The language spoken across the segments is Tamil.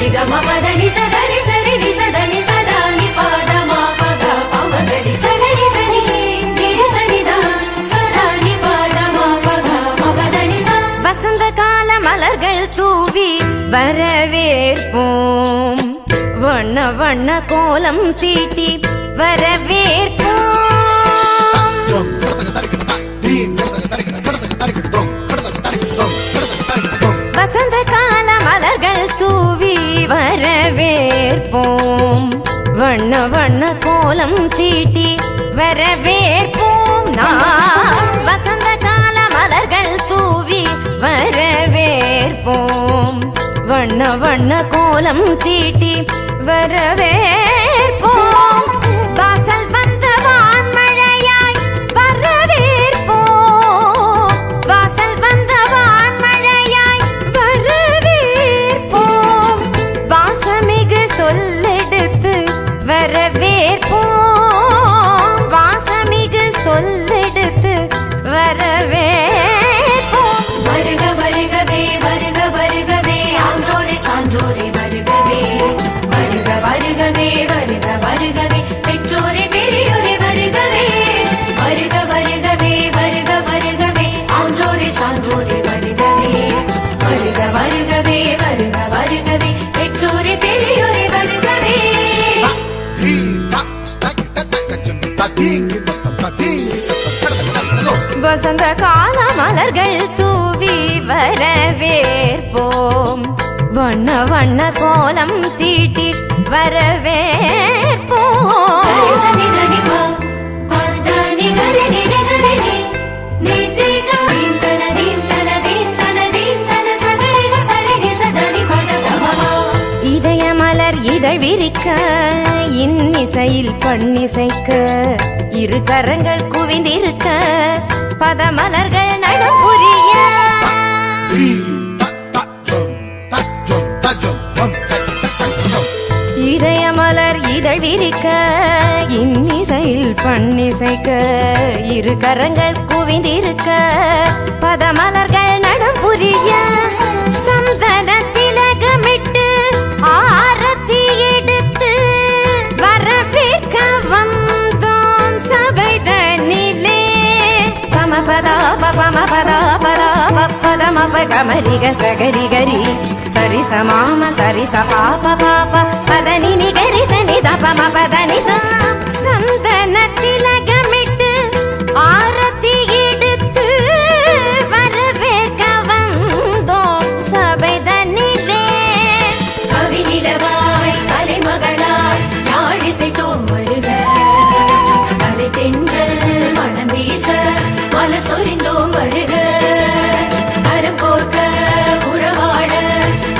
సరి గమ పదని సగరి సరి ని సదని సదాని పాదమా పద పమగడి సగరి సని గిరి సనిదా సదాని పాదమా పద పదని సా வசந்த கால மலர்கள் தூவி வரவேற்போம் வண்ண வண்ண கோலம் தீட்டி வரவேற்போம் வசந்த கால மலர்கள் தூவி வரவேற்போம். வண்ண வண்ண கோலம் தீட்டி வரவேற்போம் நாம். வசந்த கால மலர்கள் தூவி வரவேற்போம். வண்ண வண்ண கோலம் தீட்டி வரவேற்போம். வசந்த கால மலர்கள் தூவி வரவேற்போம். வண்ண வண்ண கோலம் தீட்டி வரவேற்போம். இதய மலர் இதழ் விரிக்க இன்னிசையில் பண்ணிசைக்க இரு கரங்கள் குவிந்திருக்க பதமலர்கள் நடம் இதயமலர் இதய இதழ் விரிக்க இன்னிசையில் பண்ணிசைக்க இரு கரங்கள் குவிந்திருக்க పమ పదా పదా పదమ పగమరి గ సగరి గరి సరి సమామ సరి సపాప పాప மலர் சொரிந்தோம் வருக கரம் கோர்க்க உறவாட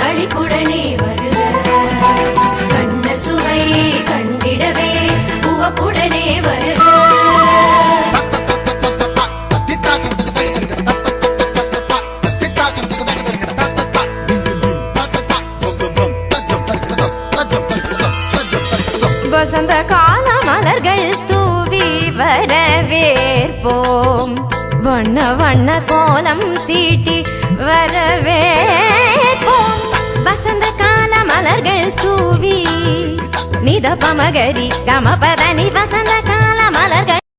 களிப்புடனே வருக. கண்ணல் சுவை கண்டிடவே உவப்புடனே வருக. வசந்த கால மலர்கள் தூவி வரவேற்போம் வண்ண வண்ண கோலம் தீட்டி வரவேற்போம் வசந்த கால மலர்கள் தூவி நித பமகரி கமபதனி வசந்த கால மலர்கள்